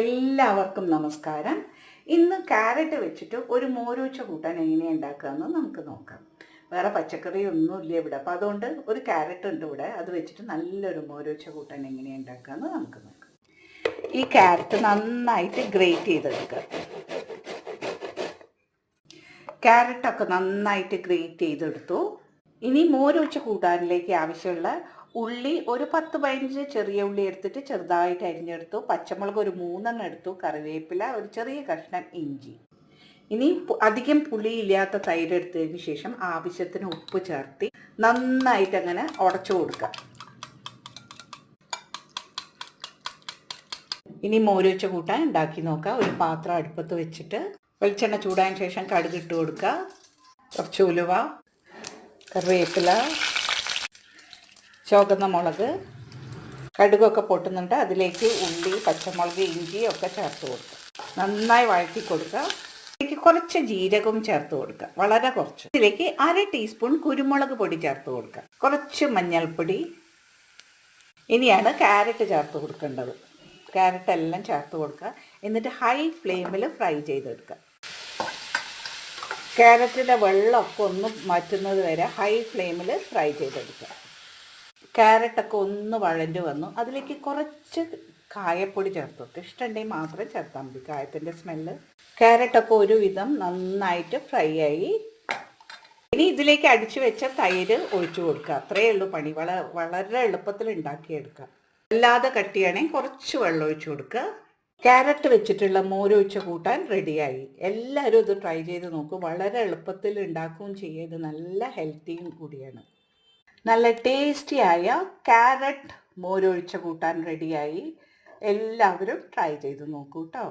എല്ലാവർക്കും നമസ്കാരം. ഇന്ന് ക്യാരറ്റ് വെച്ചിട്ട് ഒരു മോരൂച്ച കൂട്ടാൻ എങ്ങനെയാണ് ഉണ്ടാക്കുകയെന്ന് നമുക്ക് നോക്കാം. വേറെ പച്ചക്കറി ഒന്നുമില്ല ഇവിടെ. അപ്പോൾ അതുകൊണ്ട് ഒരു ക്യാരറ്റ് ഉണ്ട് ഇവിടെ. അത് വെച്ചിട്ട് നല്ലൊരു മോരൂച്ച കൂട്ടാൻ എങ്ങനെയാണ് ഉണ്ടാക്കുകയെന്ന് നമുക്ക് നോക്കാം. ഈ ക്യാരറ്റ് നന്നായിട്ട് ഗ്രേറ്റ് ചെയ്തെടുക്കുക. ക്യാരറ്റൊക്കെ നന്നായിട്ട് ഗ്രേറ്റ് ചെയ്തെടുത്തു. ഇനി മോരൂച്ച കൂട്ടാനിലേക്ക് ആവശ്യമുള്ള ഉള്ളി ഒരു പത്ത് പതിനഞ്ച് ചെറിയ ഉള്ളി എടുത്തിട്ട് ചെറുതായിട്ട് അരിഞ്ഞെടുത്തു. പച്ചമുളക് ഒരു മൂന്നെണ്ണം എടുത്തു. കറിവേപ്പില ഒരു ചെറിയ കഷ്ണം ഇഞ്ചി. ഇനി അധികം പുളിയില്ലാത്ത തൈര് എടുത്തതിന് ശേഷം ആവശ്യത്തിന് ഉപ്പ് ചേർത്തി നന്നായിട്ട് അങ്ങനെ ഉടച്ചു കൊടുക്കുക. ഇനി മോരുവച്ച കൂട്ടാൻ ഉണ്ടാക്കി നോക്കാം. ഒരു പാത്രം അടുപ്പത്ത് വെച്ചിട്ട് വെളിച്ചെണ്ണ ചൂടായതിന് ശേഷം കടുക് ഇട്ട് കൊടുക്കുക. കുറച്ച് ഉലുവ കറിവേപ്പില ചുവന്ന മുളക് കടുകൊക്കെ പൊട്ടുന്നുണ്ട്. അതിലേക്ക് ഉള്ളി പച്ചമുളക് ഇഞ്ചി ഒക്കെ ചേർത്ത് കൊടുക്കുക. നന്നായി വഴറ്റി കൊടുക്കുക. ഇതിലേക്ക് കുറച്ച് ജീരകവും ചേർത്ത് കൊടുക്കുക. വളരെ കുറച്ച്. ഇതിലേക്ക് അര ടീസ്പൂൺ കുരുമുളക് പൊടി ചേർത്ത് കൊടുക്കുക. കുറച്ച് മഞ്ഞൾപ്പൊടി. ഇനിയാണ് ക്യാരറ്റ് ചേർത്ത് കൊടുക്കേണ്ടത്. ക്യാരറ്റ് എല്ലാം ചേർത്ത് കൊടുക്കുക. എന്നിട്ട് ഹൈ ഫ്ലെയിമിൽ ഫ്രൈ ചെയ്തെടുക്കുക. ക്യാരറ്റിന്റെ വെള്ളമൊക്കെ ഒന്ന് മാറ്റുന്നത് വരെ ഹൈ ഫ്ലെയിമിൽ ഫ്രൈ ചെയ്തെടുക്കുക. ക്യാരറ്റൊക്കെ ഒന്ന് വഴഞ്ഞ് വന്നു. അതിലേക്ക് കുറച്ച് കായപ്പൊടി ചേർത്ത് കൊടുക്കുക ഇഷ്ടമുണ്ടെങ്കിൽ മാത്രം ചേർത്താൽ മതി കായത്തിന്റെ സ്മെല്ല്. ക്യാരറ്റൊക്കെ ഒരുവിധം നന്നായിട്ട് ഫ്രൈ ആയി. ഇനി ഇതിലേക്ക് അടിച്ചു വെച്ച തൈര് ഒഴിച്ചു കൊടുക്കുക. അത്രയേ ഉള്ളൂ പണി. വള വളരെ എളുപ്പത്തിൽ ഉണ്ടാക്കിയെടുക്കുക അല്ലാതെ കട്ടിയാണെങ്കിൽ കുറച്ച് വെള്ളം ഒഴിച്ചു കൊടുക്കുക. ക്യാരറ്റ് വെച്ചിട്ടുള്ള മോരൊഴിച്ച കൂട്ടാൻ റെഡിയായി. എല്ലാവരും ഇത് ട്രൈ ചെയ്ത് നോക്കും. വളരെ എളുപ്പത്തിൽ ഉണ്ടാക്കുകയും ചെയ്യുക നല്ല ഹെൽത്തിയും കൂടിയാണ്. നല്ല ടേസ്റ്റിയായ ക്യാരറ്റ് മോരൊഴിച്ച കൂട്ടാൻ റെഡിയായി എല്ലാവരും ട്രൈ ചെയ്ത് നോക്കൂ കേട്ടോ